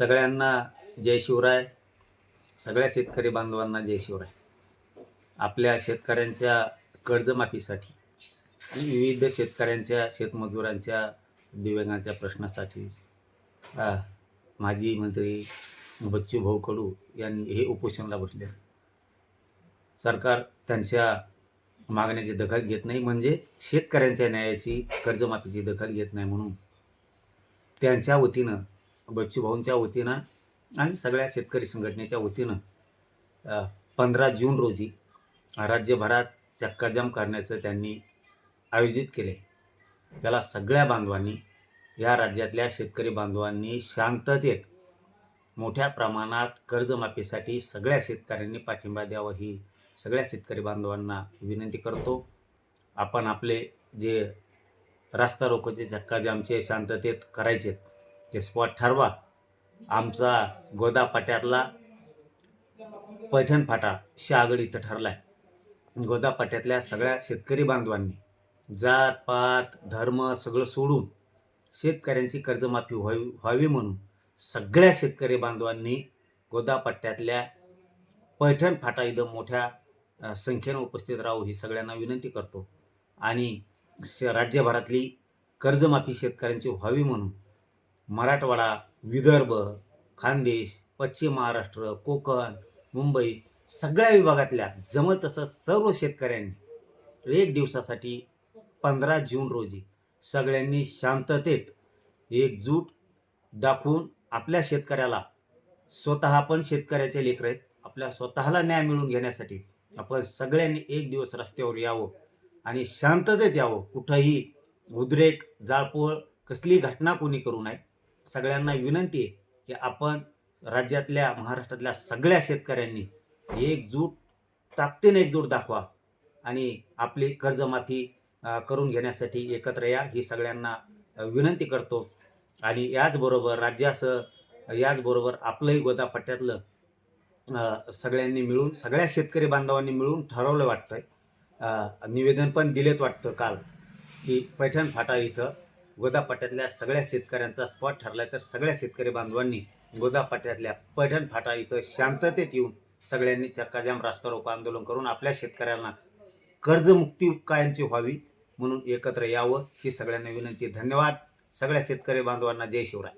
सगळ्यांना जय शिवराय. सगळ्या शेतकरी बांधवांना जय शिवराय. आपल्या शेतकऱ्यांच्या कर्जमाफीसाठी आणि विविध शेतकऱ्यांच्या शेतमजुरांच्या दिव्यांगांच्या प्रश्नासाठी माजी मंत्री बच्चू भाऊ कडू यांनी हे उपोषणला बसले. सरकार त्यांच्या मागण्याची दखल घेत नाही म्हणजेच शेतकऱ्यांच्या न्यायाची कर्जमाफीची दखल घेत नाही म्हणून त्यांच्या वतीनं बच्चूभाऊंच्या वतीनं आणि सगळ्या शेतकरी संघटनेच्या वतीनं पंधरा जून रोजी राज्यभरात चक्काजाम करण्याचं त्यांनी आयोजित केले त्याला सगळ्या बांधवांनी या राज्यातल्या शेतकरी बांधवांनी शांततेत मोठ्या प्रमाणात कर्जमाफीसाठी सगळ्या शेतकऱ्यांनी पाठिंबा द्यावा ही सगळ्या शेतकरी बांधवांना विनंती करतो. आपण आपले जे रास्ता रोकोचे चक्काजामचे शांततेत करायचे ते स्पॉट ठरवा. आमचा गोदा पट्ट्यातला पैठण फाटा शहागड इथं ठरलाय. गोदा पट्ट्यातल्या सगळ्या शेतकरी बांधवांनी जात पात धर्म सगळं सोडून शेतकऱ्यांची कर्जमाफी व्हावी व्हावी म्हणून सगळ्या शेतकरी बांधवांनी गोदा पट्ट्यातल्या पैठण फाटा इथं मोठ्या संख्येनं उपस्थित राहू ही सगळ्यांना विनंती करतो. आणि राज्यभरातली कर्जमाफी शेतकऱ्यांची व्हावी म्हणून मराठवाडा विदर्भ खानदेश पश्चिम महाराष्ट्र कोकण मुंबई सगळ्या विभागातल्या जमल तसं सर्व शेतकऱ्यांनी एक दिवसासाठी पंधरा जून रोजी सगळ्यांनी शांततेत एकजूट दाखवून आपल्या शेतकऱ्याला स्वतः पण शेतकऱ्याचे लेकर आहेत. आपल्या स्वतःला न्याय मिळवून घेण्यासाठी आपण सगळ्यांनी एक दिवस रस्त्यावर यावं आणि शांततेत यावं. कुठंही उद्रेक जाळपोळ कसली घटना कोणी करू नये. सगळ्यांना विनंती आहे की आपण राज्यातल्या महाराष्ट्रातल्या सगळ्या शेतकऱ्यांनी एकजूट ताकदीने एकजूट दाखवा आणि आपली कर्जमाफी करून घेण्यासाठी एकत्र या ही सगळ्यांना विनंती करतो. आणि याचबरोबर राज्यासह याचबरोबर आपलंही गोदापट्ट्यातलं सगळ्यांनी मिळून सगळ्या शेतकरी बांधवांनी मिळून ठरवलं वाटतंय. निवेदन पण दिलेत वाटतं काल की पैठण फाटा इथं गोदापाट्यातल्या सगळ्या शेतकऱ्यांचा स्पॉट ठरला तर सगळ्या शेतकरी बांधवांनी गोदापाट्यातल्या पैठण फाटा इथं शांततेत येऊन सगळ्यांनी चक्काजाम रास्ता रोको आंदोलन करून आपल्या शेतकऱ्यांना कर्जमुक्ती कायमची व्हावी म्हणून एकत्र यावं ही सगळ्यांना विनंती. धन्यवाद. सगळ्या शेतकरी बांधवांना जय शिवराय.